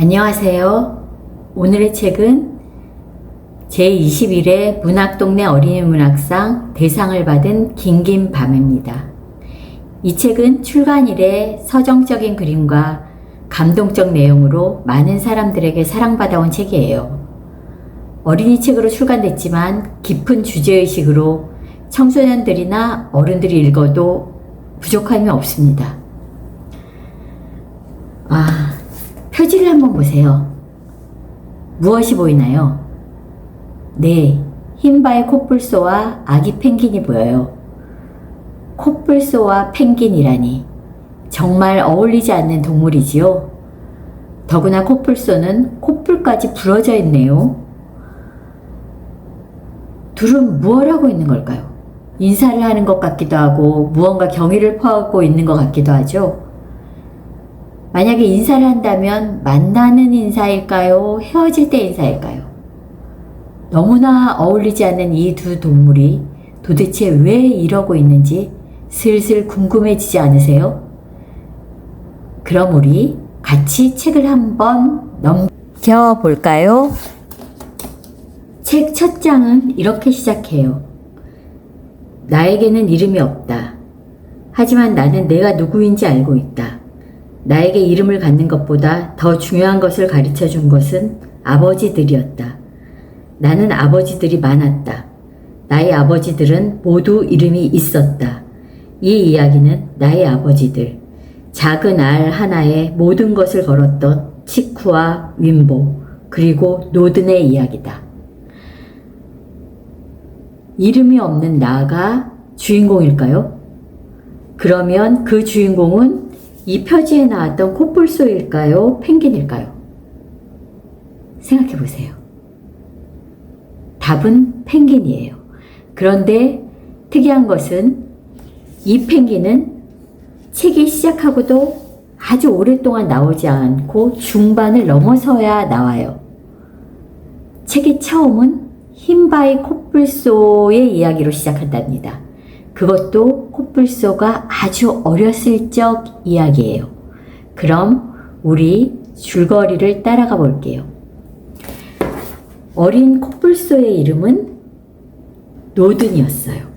안녕하세요. 오늘의 책은 제21회 문학동네 어린이 문학상 대상을 받은 긴긴 밤입니다. 이 책은 출간 이래 서정적인 그림과 감동적 내용으로 많은 사람들에게 사랑받아온 책이에요. 어린이 책으로 출간됐지만 깊은 주제의식으로 청소년들이나 어른들이 읽어도 부족함이 없습니다. 아, 표지를 한번 보세요. 무엇이 보이나요? 네, 흰바의 코뿔소와 아기 펭귄이 보여요. 코뿔소와 펭귄이라니 정말 어울리지 않는 동물이지요. 더구나 코뿔소는 코뿔까지 부러져 있네요. 둘은 무엇 하고 있는 걸까요? 인사를 하는 것 같기도 하고 무언가 경의를 표하고 있는 것 같기도 하죠. 만약에 인사를 한다면 만나는 인사일까요? 헤어질 때 인사일까요? 너무나 어울리지 않는 이 두 동물이 도대체 왜 이러고 있는지 슬슬 궁금해지지 않으세요? 그럼 우리 같이 책을 한번 넘겨볼까요? 책 첫 장은 이렇게 시작해요. 나에게는 이름이 없다. 하지만 나는 내가 누구인지 알고 있다. 나에게 이름을 갖는 것보다 더 중요한 것을 가르쳐 준 것은 아버지들이었다. 나는 아버지들이 많았다. 나의 아버지들은 모두 이름이 있었다. 이 이야기는 나의 아버지들, 작은 알 하나에 모든 것을 걸었던 치쿠와 윈보, 그리고 노든의 이야기다. 이름이 없는 나가 주인공일까요? 그러면 그 주인공은 이 표지에 나왔던 코뿔소일까요? 펭귄일까요? 생각해 보세요. 답은 펭귄이에요. 그런데 특이한 것은 이 펭귄은 책이 시작하고도 아주 오랫동안 나오지 않고 중반을 넘어서야 나와요. 책의 처음은 흰바위 코뿔소의 이야기로 시작한답니다. 그것도 코뿔소가 아주 어렸을 적 이야기예요. 그럼 우리 줄거리를 따라가 볼게요. 어린 코뿔소의 이름은 노든이었어요.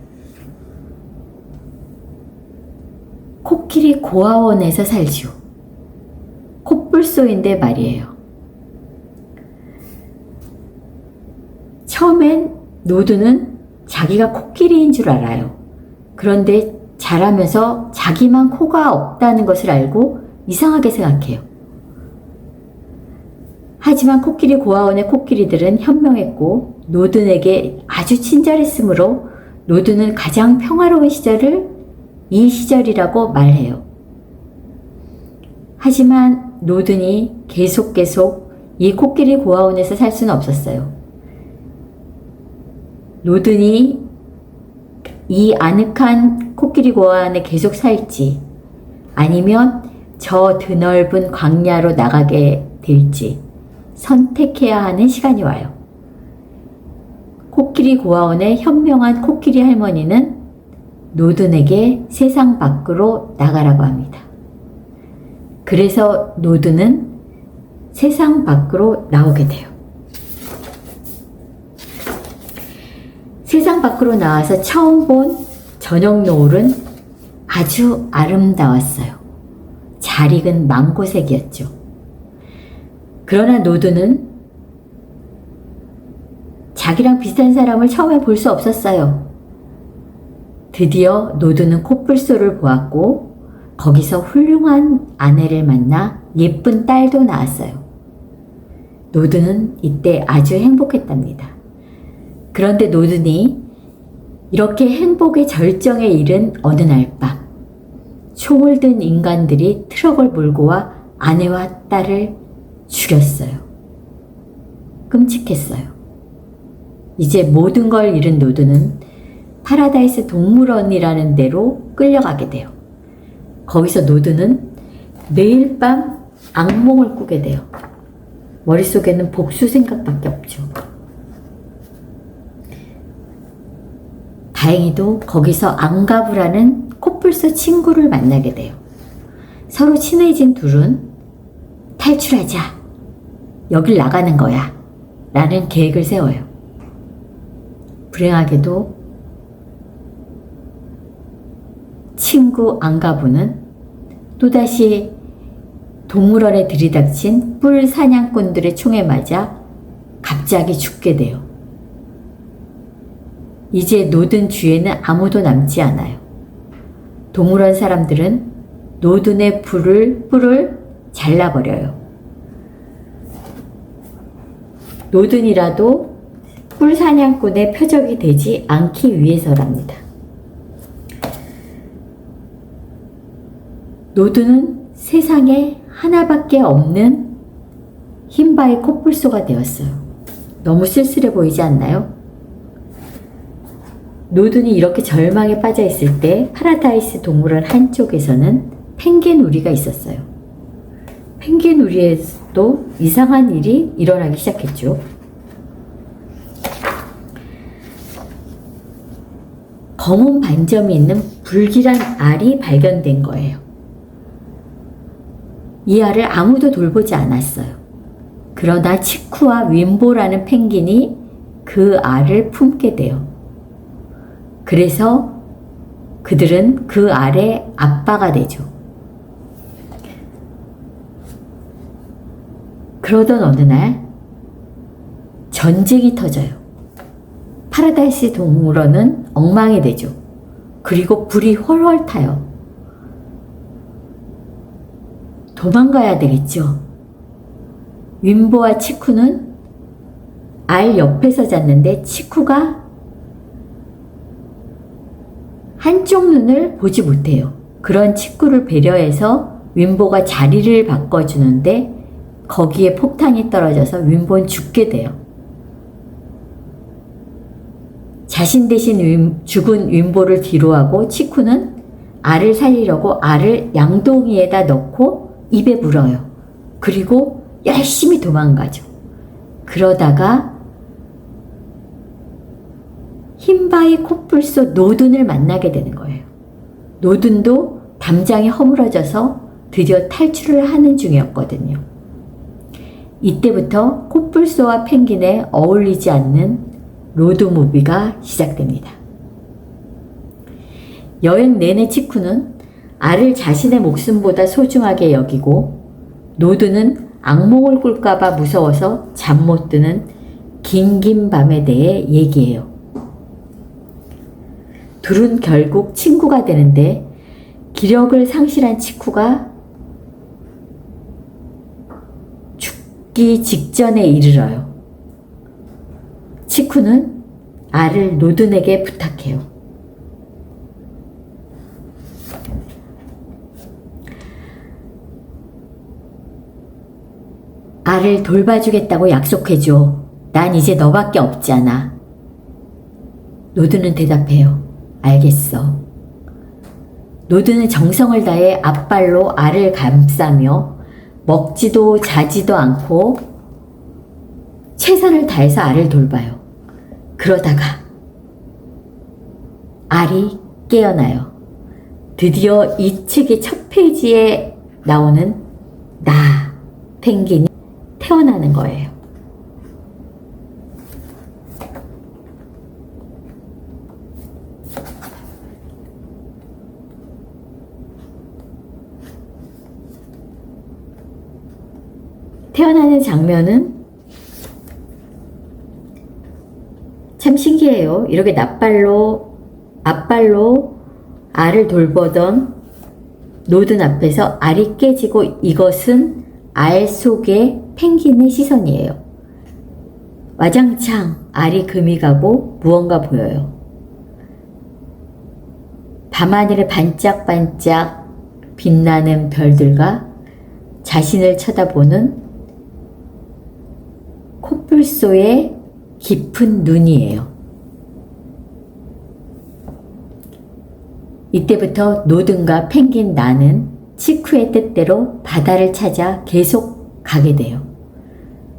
코끼리 고아원에서 살지요. 코뿔소인데 말이에요. 처음엔 노드는 자기가 코끼리인 줄 알아요. 그런데 자라면서 자기만 코가 없다는 것을 알고 이상하게 생각해요. 하지만 코끼리 고아원의 코끼리들은 현명했고 노든에게 아주 친절했으므로 노든은 가장 평화로운 시절을 이 시절이라고 말해요. 하지만 노든이 계속 계속 이 코끼리 고아원에서 살 수는 없었어요. 노든이 이 아늑한 코끼리 고아원에 계속 살지 아니면 저 드넓은 광야로 나가게 될지 선택해야 하는 시간이 와요. 코끼리 고아원의 현명한 코끼리 할머니는 노든에게 세상 밖으로 나가라고 합니다. 그래서 노든은 세상 밖으로 나오게 돼요. 세상 밖으로 나와서 처음 본 저녁 노을은 아주 아름다웠어요. 잘 익은 망고색이었죠. 그러나 노드는 자기랑 비슷한 사람을 처음에 볼 수 없었어요. 드디어 노드는 코뿔소를 보았고 거기서 훌륭한 아내를 만나 예쁜 딸도 낳았어요. 노드는 이때 아주 행복했답니다. 그런데 노든이 이렇게 행복의 절정에 이른 어느 날 밤, 총을 든 인간들이 트럭을 몰고 와 아내와 딸을 죽였어요. 끔찍했어요. 이제 모든 걸 잃은 노드는 파라다이스 동물원이라는 데로 끌려가게 돼요. 거기서 노드는 매일 밤 악몽을 꾸게 돼요. 머릿속에는 복수 생각밖에 없죠. 다행히도 거기서 앙가부라는 코뿔소 친구를 만나게 돼요. 서로 친해진 둘은 탈출하자 여길 나가는 거야. 라는 계획을 세워요. 불행하게도 친구 안가부는 또다시 동물원에 들이닥친 뿔 사냥꾼들의 총에 맞아 갑자기 죽게 돼요. 이제 노든 주위에는 아무도 남지 않아요. 동물원 사람들은 노든의 뿔을, 뿔을 잘라버려요. 노든이라도 뿔 사냥꾼의 표적이 되지 않기 위해서랍니다. 노드는 세상에 하나밖에 없는 흰바위 코뿔소가 되었어요. 너무 쓸쓸해 보이지 않나요? 노든이 이렇게 절망에 빠져 있을 때 파라다이스 동물원 한쪽에서는 펭귄 우리가 있었어요. 펭귄 우리에도 이상한 일이 일어나기 시작했죠. 검은 반점이 있는 불길한 알이 발견된 거예요. 이 알을 아무도 돌보지 않았어요. 그러나 치쿠와 윈보라는 펭귄이 그 알을 품게 돼요. 그래서 그들은 그 알의 아빠가 되죠. 그러던 어느 날 전쟁이 터져요. 파라다이스 동물원은 엉망이 되죠. 그리고 불이 훨훨 타요. 도망가야 되겠죠. 윈보와 치쿠는 알 옆에서 잤는데 치쿠가 한쪽 눈을 보지 못해요. 그런 치쿠를 배려해서 윈보가 자리를 바꿔주는데 거기에 폭탄이 떨어져서 윈보는 죽게 돼요. 자신 대신 윈, 죽은 윈보를 뒤로하고 치쿠는 알을 살리려고 알을 양동이에다 넣고 입에 물어요. 그리고 열심히 도망가죠. 그러다가 흰바위 코뿔소 노든을 만나게 되는 거예요. 노든도 담장이 허물어져서 드디어 탈출을 하는 중이었거든요. 이때부터 코뿔소와 펭귄에 어울리지 않는 로드무비가 시작됩니다. 여행 내내 치쿠는 알을 자신의 목숨보다 소중하게 여기고 노드는 악몽을 꿀까봐 무서워서 잠 못 드는 긴긴 밤에 대해 얘기해요. 둘은 결국 친구가 되는데 기력을 상실한 치쿠가 죽기 직전에 이르러요. 치쿠는 알을 노든에게 부탁해요. 알을 돌봐주겠다고 약속해줘. 난 이제 너밖에 없잖아. 노드는 대답해요. 알겠어. 노드는 정성을 다해 앞발로 알을 감싸며 먹지도 자지도 않고 최선을 다해서 알을 돌봐요. 그러다가 알이 깨어나요. 드디어 이 책의 첫 페이지에 나오는 나, 펭귄이 태어나는 거예요. 태어나는 장면은 참 신기해요. 이렇게 낯발로, 앞발로 알을 돌보던 노든 앞에서 알이 깨지고 이것은 알 속에 펭귄의 시선이에요. 와장창 알이 금이 가고 무언가 보여요. 밤하늘에 반짝반짝 빛나는 별들과 자신을 쳐다보는 코뿔소의 깊은 눈이에요. 이때부터 노든과 펭귄 나는 치쿠의 뜻대로 바다를 찾아 계속 가게 돼요.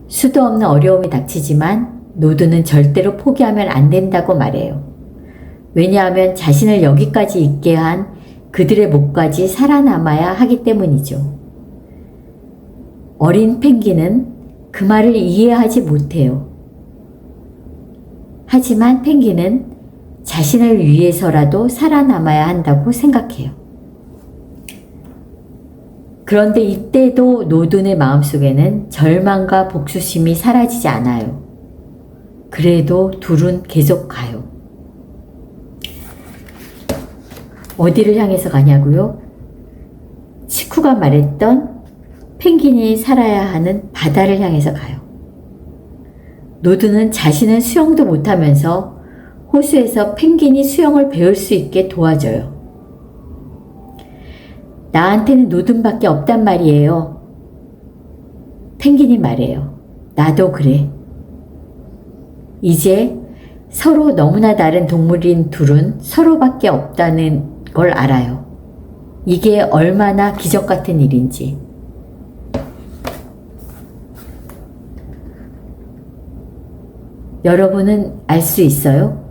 수도 없는 어려움이 닥치지만 노드는 절대로 포기하면 안 된다고 말해요. 왜냐하면 자신을 여기까지 있게 한 그들의 목까지 살아남아야 하기 때문이죠. 어린 펭귄은 그 말을 이해하지 못해요. 하지만 펭귄은 자신을 위해서라도 살아남아야 한다고 생각해요. 그런데 이때도 노든의 마음속에는 절망과 복수심이 사라지지 않아요. 그래도 둘은 계속 가요. 어디를 향해서 가냐고요? 치쿠가 말했던 펭귄이 살아야 하는 바다를 향해서 가요. 노드는 자신은 수영도 못하면서 호수에서 펭귄이 수영을 배울 수 있게 도와줘요. 나한테는 노든밖에 없단 말이에요. 펭귄이 말해요. 나도 그래. 이제 서로 너무나 다른 동물인 둘은 서로밖에 없다는 걸 알아요. 이게 얼마나 기적 같은 일인지. 여러분은 알 수 있어요?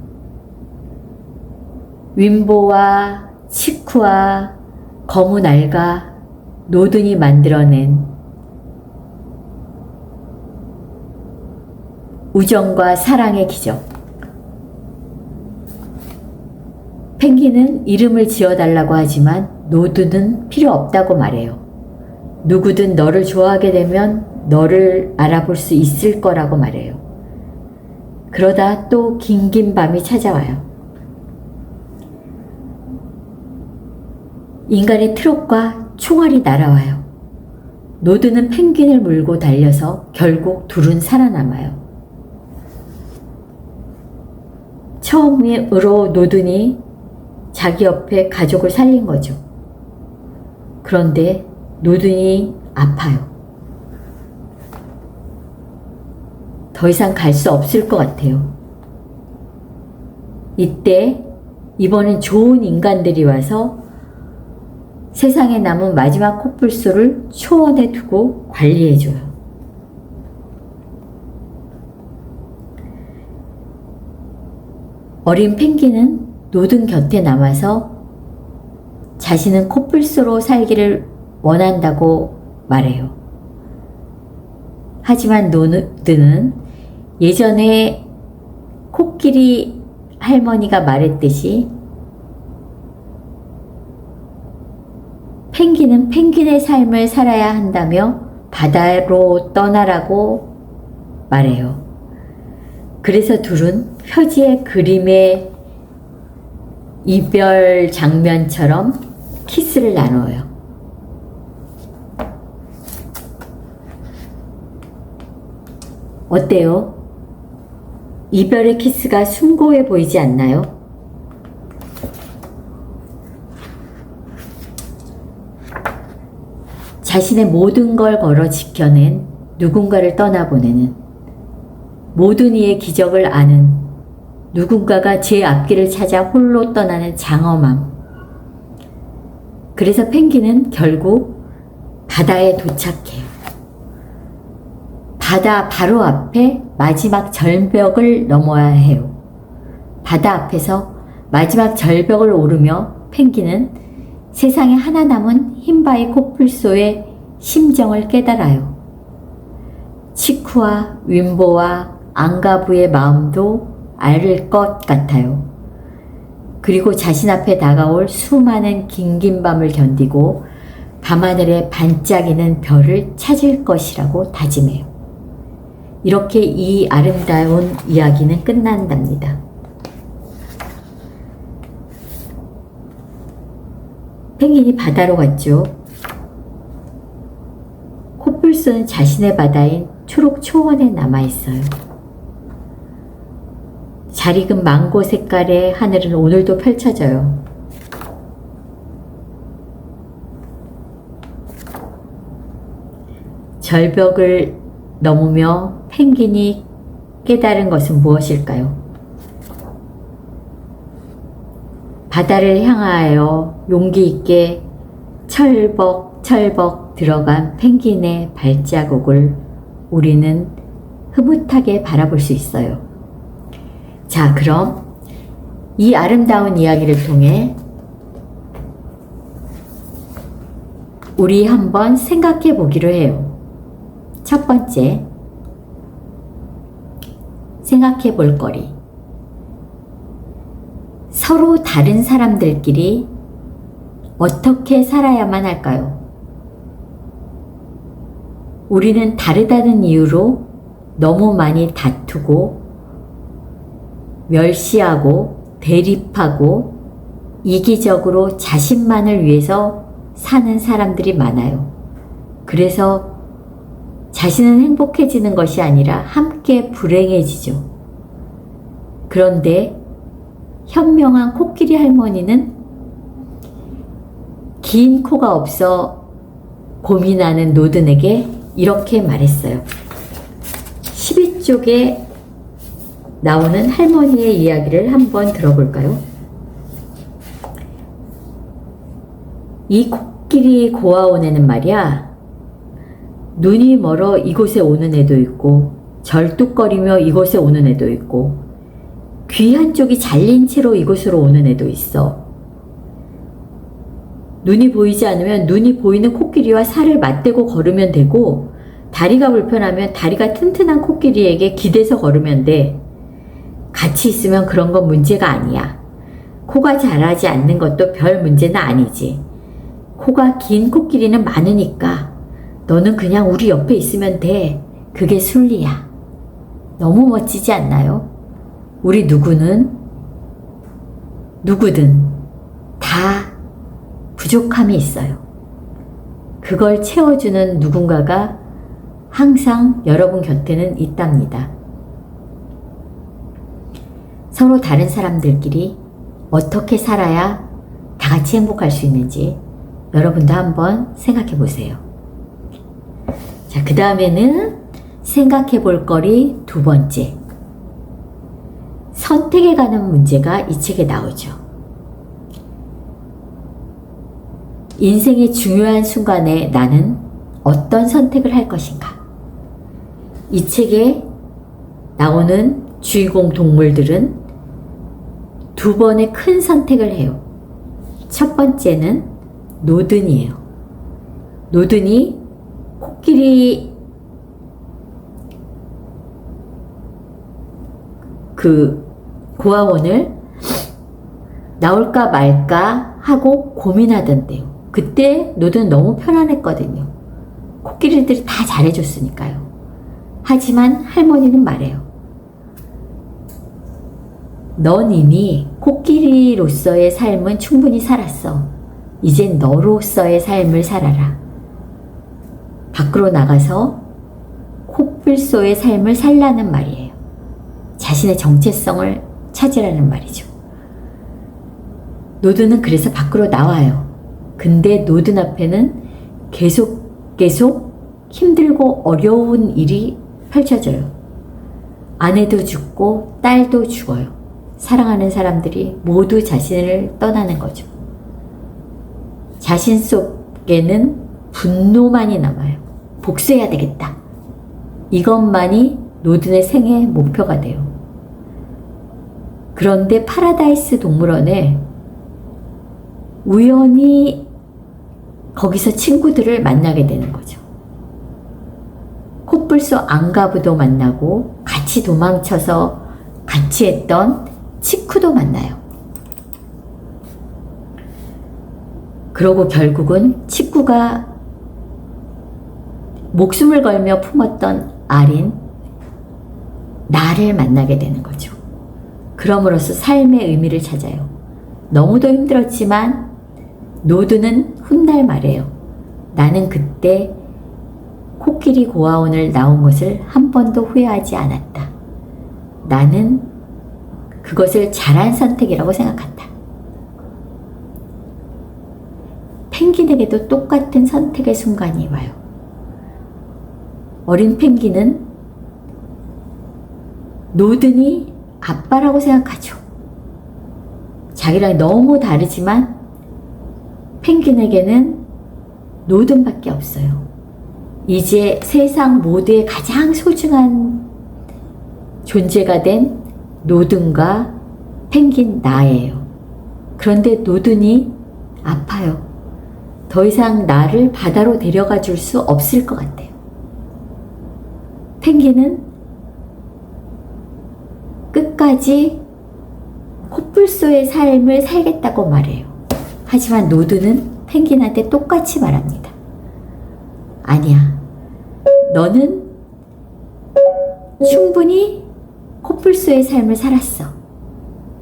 윈보와 치쿠와 검은 알과 노든이 만들어낸 우정과 사랑의 기적. 펭귄은 이름을 지어달라고 하지만 노드는 필요 없다고 말해요. 누구든 너를 좋아하게 되면 너를 알아볼 수 있을 거라고 말해요. 그러다 또 긴긴 밤이 찾아와요. 인간의 트롯과 총알이 날아와요. 노드는 펭귄을 물고 달려서 결국 둘은 살아남아요. 처음으로 노든이 자기 옆에 가족을 살린 거죠. 그런데 노든이 아파요. 더 이상 갈 수 없을 것 같아요. 이때 이번엔 좋은 인간들이 와서 세상에 남은 마지막 코뿔소를 초원에 두고 관리해줘요. 어린 펭귄은 노든 곁에 남아서 자신은 코뿔소로 살기를 원한다고 말해요. 하지만 노드는 예전에 코끼리 할머니가 말했듯이 펭귄은 펭귄의 삶을 살아야 한다며 바다로 떠나라고 말해요. 그래서 둘은 표지의 그림의 이별 장면처럼 키스를 나눠요. 어때요? 이별의 키스가 숭고해 보이지 않나요? 자신의 모든 걸 걸어 지켜낸 누군가를 떠나보내는 모든 이의 기적을 아는 누군가가 제 앞길을 찾아 홀로 떠나는 장엄함. 그래서 펭귄은 결국 바다에 도착해요. 바다 바로 앞에 마지막 절벽을 넘어야 해요. 바다 앞에서 마지막 절벽을 오르며 펭귄은 세상에 하나 남은 흰바위 코뿔소의 심정을 깨달아요. 치쿠와 윈보와 앙가부의 마음도 알 것 같아요. 그리고 자신 앞에 다가올 수많은 긴긴 밤을 견디고 밤하늘에 반짝이는 별을 찾을 것이라고 다짐해요. 이렇게 이 아름다운 이야기는 끝난답니다. 펭귄이 바다로 갔죠. 코뿔소는 자신의 바다인 초록 초원에 남아있어요. 잘 익은 망고 색깔의 하늘은 오늘도 펼쳐져요. 절벽을 넘으며 펭귄이 깨달은 것은 무엇일까요? 바다를 향하여 용기 있게 철벅철벅 들어간 펭귄의 발자국을 우리는 흐뭇하게 바라볼 수 있어요. 자, 그럼 이 아름다운 이야기를 통해 우리 한번 생각해 보기로 해요. 첫 번째, 생각해 볼 거리. 서로 다른 사람들끼리 어떻게 살아야만 할까요? 우리는 다르다는 이유로 너무 많이 다투고 멸시하고 대립하고 이기적으로 자신만을 위해서 사는 사람들이 많아요. 그래서 자신은 행복해지는 것이 아니라 함께 불행해지죠. 그런데 현명한 코끼리 할머니는 긴 코가 없어 고민하는 노든에게 이렇게 말했어요. 12쪽에 나오는 할머니의 이야기를 한번 들어볼까요? 이 코끼리 고아원에는 말이야, 눈이 멀어 이곳에 오는 애도 있고, 절뚝거리며 이곳에 오는 애도 있고, 귀 한쪽이 잘린 채로 이곳으로 오는 애도 있어. 눈이 보이지 않으면 눈이 보이는 코끼리와 살을 맞대고 걸으면 되고, 다리가 불편하면 다리가 튼튼한 코끼리에게 기대서 걸으면 돼. 같이 있으면 그런 건 문제가 아니야. 코가 자라지 않는 것도 별 문제는 아니지. 코가 긴 코끼리는 많으니까 너는 그냥 우리 옆에 있으면 돼. 그게 순리야. 너무 멋지지 않나요? 우리 누구는 누구든 다 부족함이 있어요. 그걸 채워주는 누군가가 항상 여러분 곁에는 있답니다. 서로 다른 사람들끼리 어떻게 살아야 다 같이 행복할 수 있는지 여러분도 한번 생각해 보세요. 자, 그 다음에는 생각해 볼 거리 두 번째. 선택에 관한 문제가 이 책에 나오죠. 인생의 중요한 순간에 나는 어떤 선택을 할 것인가? 이 책에 나오는 주인공 동물들은 두 번의 큰 선택을 해요. 첫 번째는 노든이에요. 노든이 코끼리 그 고아원을 나올까 말까 하고 고민하던데요. 그때 노든 너무 편안했거든요. 코끼리들이 다 잘해줬으니까요. 하지만 할머니는 말해요. 넌 이미 코끼리로서의 삶은 충분히 살았어. 이젠 너로서의 삶을 살아라. 밖으로 나가서 코뿔소의 삶을 살라는 말이에요. 자신의 정체성을 찾으라는 말이죠. 노드는 그래서 밖으로 나와요. 근데 노든 앞에는 계속 계속 힘들고 어려운 일이 펼쳐져요. 아내도 죽고 딸도 죽어요. 사랑하는 사람들이 모두 자신을 떠나는 거죠. 자신 속에는 분노만이 남아요. 복수해야 되겠다. 이것만이 노든의 생애 목표가 돼요. 그런데 파라다이스 동물원에 우연히 거기서 친구들을 만나게 되는 거죠. 코뿔소 앙가부도 만나고 같이 도망쳐서 같이 했던 치쿠도 만나요. 그러고 결국은 치쿠가 목숨을 걸며 품었던 알인 나를 만나게 되는 거죠. 그럼으로써 삶의 의미를 찾아요. 너무도 힘들었지만 노드는 훗날 말해요. 나는 그때 코끼리 고아원을 나온 것을 한 번도 후회하지 않았다. 나는 그것을 잘한 선택이라고 생각한다. 펭귄에게도 똑같은 선택의 순간이 와요. 어린 펭귄은 노든이 아빠라고 생각하죠. 자기랑 너무 다르지만 펭귄에게는 노든밖에 없어요. 이제 세상 모두의 가장 소중한 존재가 된 노든과 펭귄 나예요. 그런데 노든이 아파요. 더 이상 나를 바다로 데려가 줄 수 없을 것 같아요. 펭귄은 끝까지 코뿔소의 삶을 살겠다고 말해요. 하지만 노드는 펭귄한테 똑같이 말합니다. 아니야. 너는 충분히 코뿔소의 삶을 살았어.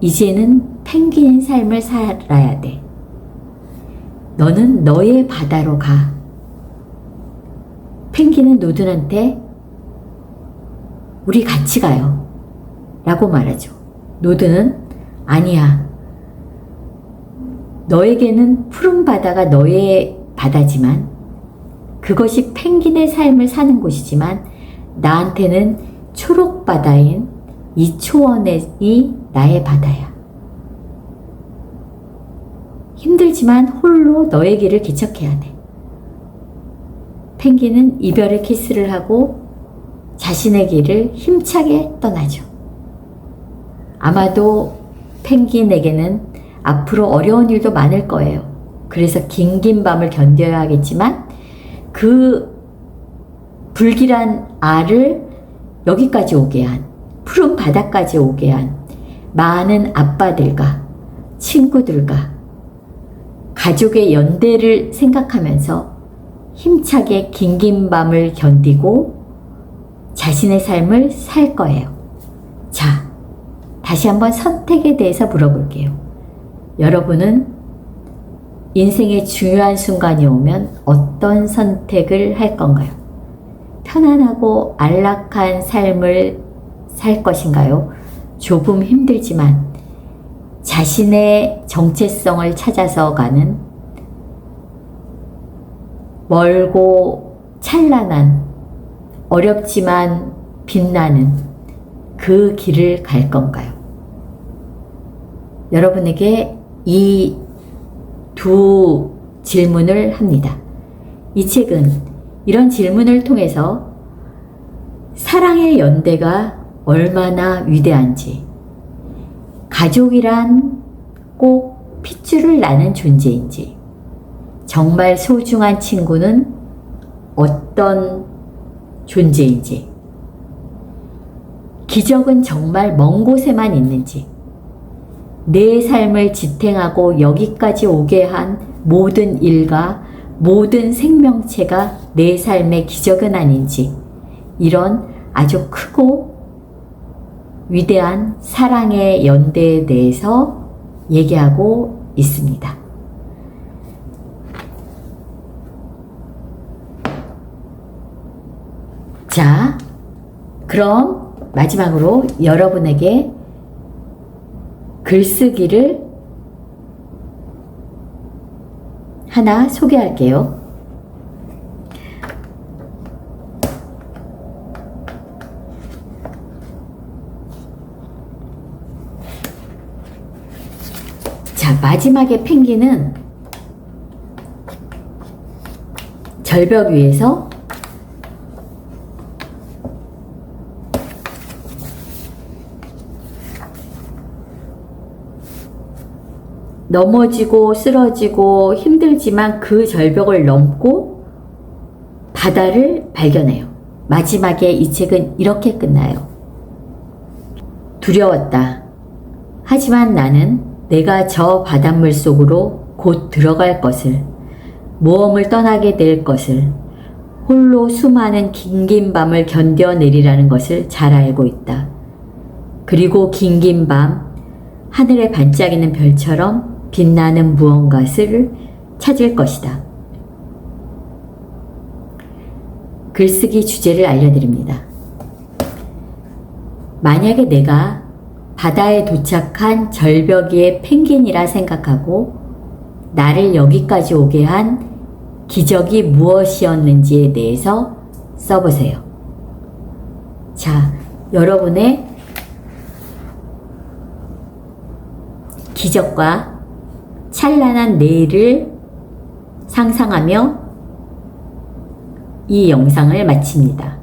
이제는 펭귄의 삶을 살아야 돼. 너는 너의 바다로 가. 펭귄은 노든한테 우리 같이 가요. 라고 말하죠. 노드는 아니야. 너에게는 푸른 바다가 너의 바다지만 그것이 펭귄의 삶을 사는 곳이지만 나한테는 초록 바다인 이 초원이 나의 바다야. 힘들지만 홀로 너의 길을 개척해야 돼. 펭귄은 이별의 키스를 하고 자신의 길을 힘차게 떠나죠. 아마도 펭귄에게는 앞으로 어려운 일도 많을 거예요. 그래서 긴긴 밤을 견뎌야 하겠지만 그 불길한 알을 여기까지 오게 한 푸른 바다까지 오게 한 많은 아빠들과 친구들과 가족의 연대를 생각하면서 힘차게 긴긴 밤을 견디고 자신의 삶을 살 거예요. 자, 다시 한번 선택에 대해서 물어볼게요. 여러분은 인생의 중요한 순간이 오면 어떤 선택을 할 건가요? 편안하고 안락한 삶을 살 것인가요? 조금 힘들지만 자신의 정체성을 찾아서 가는 멀고 찬란한 어렵지만 빛나는 그 길을 갈 건가요? 여러분에게 이 두 질문을 합니다. 이 책은 이런 질문을 통해서 사랑의 연대가 얼마나 위대한지, 가족이란 꼭 핏줄을 나는 존재인지, 정말 소중한 친구는 어떤 존재인지, 기적은 정말 먼 곳에만 있는지, 내 삶을 지탱하고 여기까지 오게 한 모든 일과 모든 생명체가 내 삶의 기적은 아닌지, 이런 아주 크고 위대한 사랑의 연대에 대해서 얘기하고 있습니다. 자, 그럼 마지막으로 여러분에게 글쓰기를 하나 소개할게요. 자, 마지막에 펭귄은 절벽 위에서 넘어지고 쓰러지고 힘들지만 그 절벽을 넘고 바다를 발견해요. 마지막에 이 책은 이렇게 끝나요. 두려웠다. 하지만 나는 내가 저 바닷물 속으로 곧 들어갈 것을, 모험을 떠나게 될 것을, 홀로 수많은 긴긴 밤을 견뎌내리라는 것을 잘 알고 있다. 그리고 긴긴 밤, 하늘에 반짝이는 별처럼 빛나는 무언가를 찾을 것이다. 글쓰기 주제를 알려드립니다. 만약에 내가 바다에 도착한 절벽 위의 펭귄이라 생각하고 나를 여기까지 오게 한 기적이 무엇이었는지에 대해서 써보세요. 자, 여러분의 기적과 찬란한 내일을 상상하며 이 영상을 마칩니다.